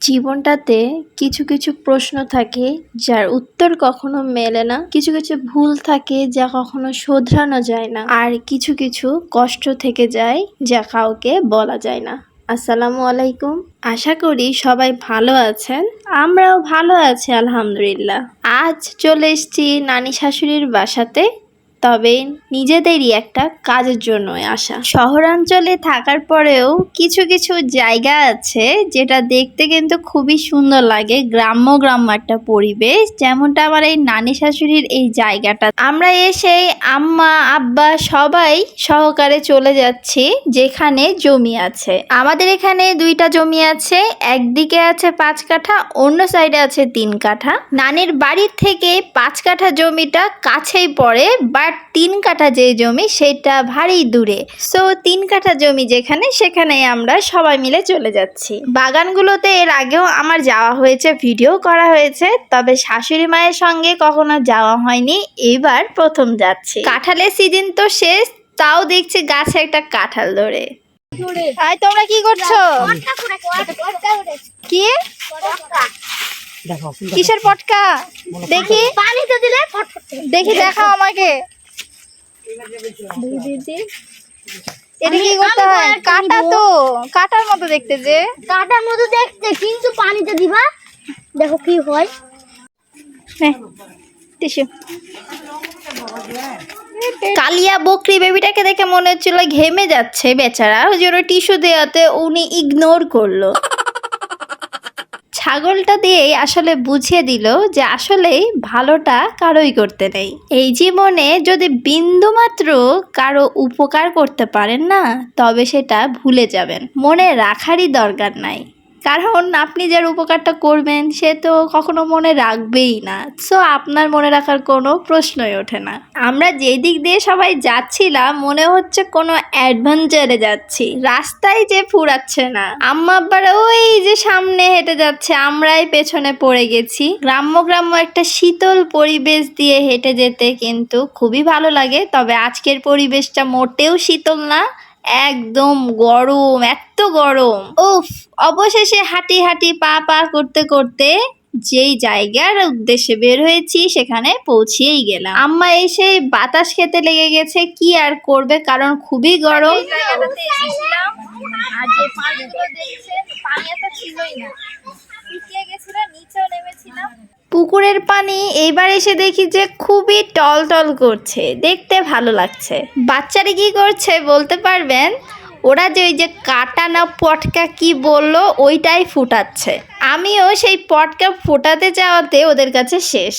জীবনটাতে কিছু কিছু প্রশ্ন থাকে যার উত্তর কখনো মেলে না। কিছু কিছু ভুল থাকে যা কখনো শোধরানো যায় না। আর কিছু কিছু কষ্ট থেকে যায় যা কাউকে বলা যায় না। আসসালামু আলাইকুম। আশা করি সবাই ভালো আছেন। আমরাও ভালো আছি, আলহামদুলিল্লাহ। আজ চলে এসছি নানি শাশুড়ির বাসাতে। তবে নিজেদেরই একটা কাজের জন্য আসা শহরাঞ্চলে থাকার পরেও কিছু কিছু জায়গা আছে যেটা দেখতে কিন্তু খুবই সুন্দর লাগে, গ্রাম্য গ্রাম্য একটা পরিবেশ, যেমনটা আমার এই নানি শাশুড়ির এই জায়গাটা। আমরা এসে আম্মা, আব্বা সবাই সহকারে চলে যাচ্ছি যেখানে জমি আছে। আমাদের এখানে দুইটা জমি আছে, একদিকে আছে পাঁচ কাঠা, অন্য সাইডে আছে তিন কাঠা। নানির বাড়ির থেকে পাঁচ কাঠা জমিটা কাছেই পড়ে, বাট তিন কাঠা যে জমি সেটা ভারী দূরে। সো তিন কাঠা জমি যেখানে সেখানে আমরা সবাই মিলে চলে যাচ্ছি। বাগানগুলোতে এর আগেও আমার যাওয়া হয়েছে ভিডিও করা হয়েছে তবে শাশুড়ি মায়ের সঙ্গে কখনো যাওয়া হয়নি। এবার প্রথম যাচ্ছি। কাঁঠালের সিজন তো শেষ তাও দেখছি গাছে একটা কাঁঠাল ধরে। তোমরা কি করছ? কি? কিসের পটকা? দেখি। পানিতে দিলে দেখি দেখাও আমাকে। এটা কি করতে হয়। কাটা তো কাটার মতো দেখতে যে। কাটার মতো দেখতে কিন্তু পানিতে দিবা। দেখো কি হয়। টিস্যু কালিয়া বকরি বেবিটাকে দেখে মনে হচ্ছিল ঘেমে যাচ্ছে বেচারা। ওই জন্য টিস্যু দেওয়াতে উনি ইগনোর করল। ছাগলটা দিয়েই আসলে বুঝিয়ে দিল যে আসলেই ভালোটা কারোই করতে নেই। এই জীবনে যদি বিন্দুমাত্র কারও উপকার করতে পারেন না, তবে সেটা ভুলে যাবেন। মনে রাখারই দরকার নাই। কারণ আপনি যার উপকারটা করবেন, সে তো কখনো মনে রাখবেই না। সো আপনার মনে রাখার কোনো প্রশ্নই ওঠে না। আমরা যেই দিক দিয়ে সবাই যাচ্ছিলাম, মনে হচ্ছে কোনো অ্যাডভেঞ্চারে যাচ্ছি। রাস্তায় যে ফুরাচ্ছে না। আম্মা আব্বারা ওই যে সামনে হেঁটে যাচ্ছে, আমরাই পেছনে পড়ে গেছি। গ্রাম্য গ্রাম্য একটা শীতল পরিবেশ দিয়ে হেঁটে যেতে কিন্তু খুবই ভালো লাগে, তবে আজকের পরিবেশটা মোটেও শীতল না। একদম গরম এত গরম। উফ, অবশেষে হাঁটি হাঁটি পা পা করতে করতে যেই জায়গার উদ্দেশ্যে বের হয়েছি, সেখানে পৌঁছিয়েই গেলাম। আম্মা এসে বাতাস খেতে লেগে গেছে, কি আর করবে? কারণ খুবই গরম। পানি এত ছিলই না। পুকুরের পানি এইবার এসে দেখি যে খুবই টলটল করছে। দেখতে ভালো লাগছে। বাচ্চারা কি করছে বলতে পারবেন? ওরা যে ওই যে কাটা না পটকা কি বলল ওইটাই ফুটাচ্ছে। আমিও সেই পটকা ফোটাতে যাওয়াতে ওদের কাছে শেষ।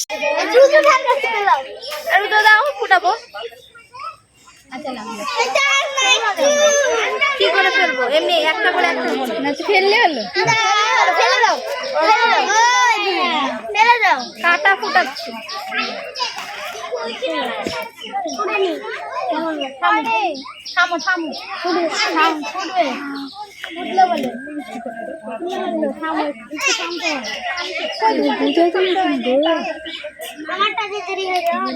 দ্রুত ঠান্ডা করে দাও। আর তো দাও ফুটাবো। কি করে ফেলব? এমনি একটা করে একটা ফেললে হলো। ফেলে দাও। ফেলে দাও ফেলে দাও কাটা ফুটাচ্ছি। থামো থামো। ফুটবে ফুটবে। ফুটলে বলে। থামো একটু থামতে আমারটা যে দেরি হয়ে যাবে।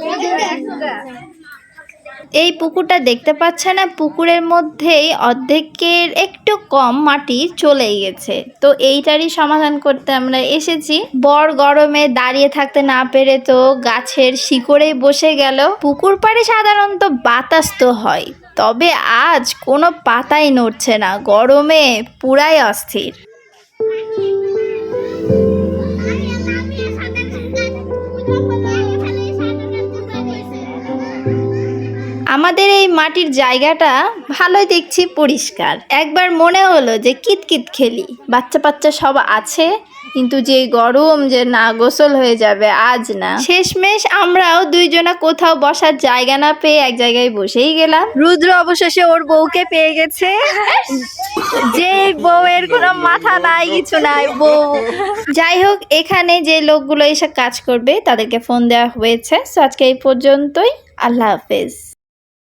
এই পুকুরটা দেখতে পাচ্ছে না, পুকুরের মধ্যেই অর্ধেকের একটু কম মাটি চলেই গেছে। তো এইটারই সমাধান করতে আমরা এসেছি। বর গরমে দাঁড়িয়ে থাকতে না পেরে তো গাছের শিকড়েই বসে গেল। পুকুর পাড়ে সাধারণত বাতাস তো হয়, তবে আজ কোনো পাতাই নড়ছে না। গরমে পুরাই অস্থির। আমাদের এই মাটির জায়গাটা ভালোই দেখছি পরিষ্কার। একবার মনে হলো যে কিতকিত খেলি। বাচ্চা বাচ্চা সব আছে কিন্তু যে গরম যে না গোসল হয়ে যাবে আজ না। শেষমেশ আমরাও দুইজনা কোথাও বসার জায়গা না পেয়ে এক জায়গায় বসেই গেলাম। রুদ্র অবশেষে ওর বউকে পেয়ে গেছে। যে বউয়ের কোনো মাথা নাই কিছু নাই বউ। যাই হোক এখানে যে লোকগুলো এসে কাজ করবে তাদেরকে ফোন দেওয়া হয়েছে। সো আজকে এই পর্যন্তই। আল্লাহ হাফেজ।